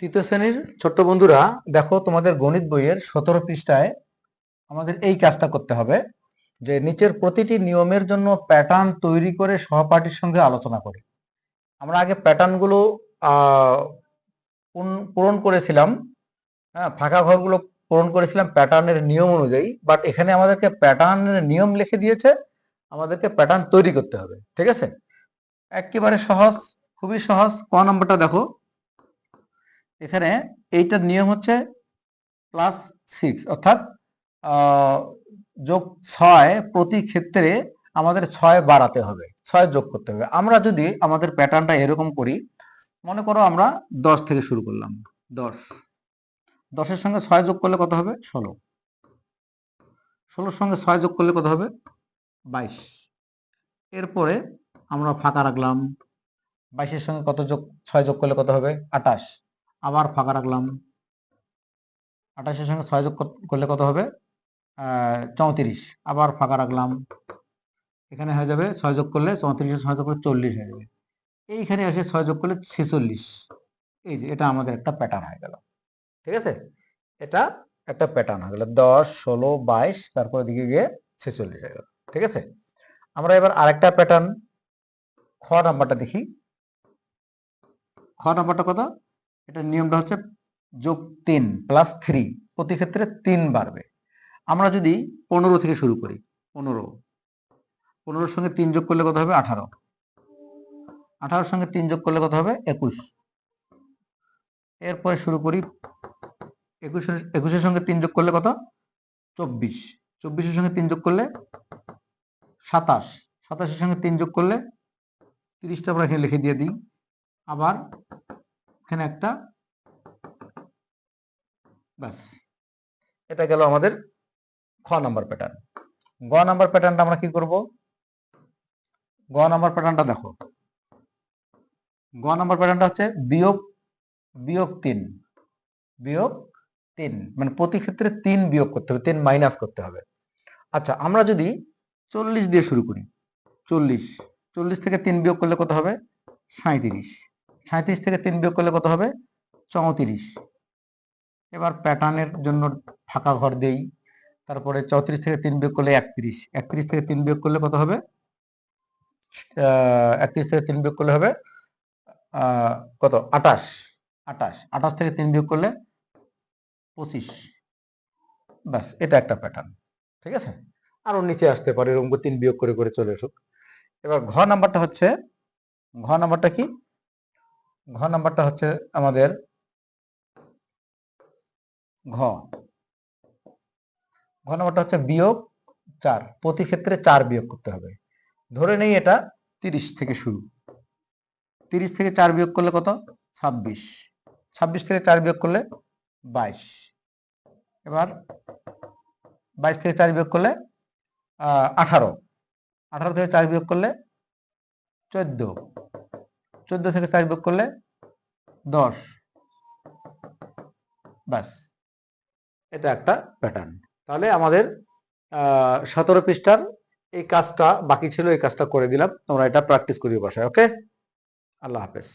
তৃতীয় শ্রেণির ছোট্ট বন্ধুরা, দেখো তোমাদের গণিত বইয়ের সতেরো পৃষ্ঠায় আমাদের এই কাজটা করতে হবে, যে নিচের প্রতিটি নিয়মের জন্য প্যাটার্ন তৈরি করে সহপাঠীর সঙ্গে আলোচনা করি। আমরা আগে প্যাটার্নগুলো পূরণ করেছিলাম হ্যাঁ ফাঁকা ঘরগুলো পূরণ করেছিলাম প্যাটার্নের নিয়ম অনুযায়ী বাট এখানে আমাদেরকে প্যাটার্নের নিয়ম লিখে দিয়েছে, আমাদেরকে প্যাটার্ন তৈরি করতে হবে, ঠিক আছে? একেবারে সহজ, খুবই সহজ, ক নম্বরটা দেখো। এখানে এইটার নিয়ম হচ্ছে প্লাস সিক্স অর্থাৎ যোগ ছয় প্রতি ক্ষেত্রে আমাদের ছয় বাড়াতে হবে, ছয় যোগ করতে হবে। আমরা যদি আমাদের প্যাটার্নটা এরকম করি, মনে করো আমরা দশ থেকে শুরু করলাম, দশ। দশের সঙ্গে ছয় যোগ করলে কত হবে? ষোলো। ষোলোর সঙ্গে ছয় যোগ করলে কত হবে? বাইশ। এরপরে আমরা ফাঁকা রাখলাম, বাইশের সঙ্গে কত যোগ, ছয় যোগ করলে কত হবে? আটাশ আবার ফাঁকা রাখলাম। আঠাশের সঙ্গে ছয় যোগ করলে কত হবে? চৌত্রিশ। আবার ফাঁকা রাখলাম। এখানে হয়ে যাবে ছয় যোগ করলে চৌত্রিশের ছয় যোগ করলে চল্লিশ হয়ে যাবে। এইখানে এসে ছয় যোগ করলে ছেচল্লিশ। এই যে, এটা আমাদের একটা প্যাটার্ন হয়ে গেল। ঠিক আছে? এটা একটা প্যাটার্ন হয়ে গেল। দশ, ষোলো, বাইশ, তারপর দিকে গিয়ে ছেচল্লিশ হয়ে গেল। ঠিক আছে? আমরা এবার আরেকটা প্যাটার্ন খ নাম্বারটা দেখি। খ নাম্বারটা কত? এটা নিয়মটা হচ্ছে যোগ তিন প্লাস থ্রি প্রতি ক্ষেত্রে তিন বাড়বে। আমরা যদি পনেরো থেকে শুরু করি, পনেরো। পনেরোর সঙ্গে তিন যোগ করলে কত হবে? আঠারো। আঠারোর সঙ্গে তিন যোগ করলে কত হবে? একুশ। এরপরে শুরু করি, একুশের একুশের সঙ্গে তিন যোগ করলে কত? চব্বিশ। চব্বিশের সঙ্গে তিন যোগ করলে সাতাশ। সাতাশের সঙ্গে তিন যোগ করলে তিরিশটা আমরা এখানে লিখে দিয়ে দিই। আবার এখানে একটা, ব্যাস। এটা গেল আমাদের খ নাম্বার প্যাটার্ন গ নাম্বার প্যাটার্নটা আমরা কি করব? গ নাম্বার প্যাটার্নটা দেখো। গ নাম্বার প্যাটার্নটা হচ্ছে বিয়োগ বিয়োগ তিন। বিয়োগ তিন। মানে প্রতি ক্ষেত্রে তিন বিয়োগ করতে হবে, তিন মাইনাস করতে হবে। আচ্ছা আমরা যদি চল্লিশ দিয়ে শুরু করি, চল্লিশ। চল্লিশ থেকে তিন বিয়োগ করলে কত হবে? সাঁত্রিশ সাঁত্রিশ থেকে তিন বিয়োগ করলে কত হবে? চৌত্রিশ। এবার প্যাটার্নের জন্য ফাঁকা ঘর দেই। তারপরে চৌত্রিশ থেকে তিন বিয়োগ করলে একত্রিশ। একত্রিশ থেকে তিন বিয়োগ করলে কত হবে? একত্রিশ থেকে তিন বিয়োগ করলে হবে কত? আটাশ আটাশ আটাশ থেকে তিন বিয়োগ করলে পঁচিশ। ব্যাস, এটা একটা প্যাটার্ন ঠিক আছে? আরও নিচে আসতে পারে, এরকম তিন বিয়োগ করে করে চলে আসুক এবার ঘ নাম্বারটা হচ্ছে, ঘ নাম্বারটা কি? ঘ নাম্বারটা হচ্ছে আমাদের ঘ। ঘ নাম্বারটা হচ্ছে বিয়োগ চার। প্রতি ক্ষেত্রে চার বিয়োগ করতে হবে। ধরে নেই এটা তিরিশ থেকে শুরু। তিরিশ থেকে চার বিয়োগ করলে কত? ছাব্বিশ। ছাব্বিশ থেকে চার বিয়োগ করলে বাইশ। এবার বাইশ থেকে চার বিয়োগ করলে আঠারো। আঠারো থেকে চার বিয়োগ করলে চোদ্দ। চোদ্দ থেকে চার বুক করলে দশ। ব্যাস। এটা একটা প্যাটার্ন তাহলে আমাদের সতেরো পৃষ্ঠার এই কাজটা বাকি ছিল, এই কাজটা করে দিলাম। তোমরা এটা প্র্যাকটিস করিয়ে বসায় ওকে আল্লাহ হাফেজ।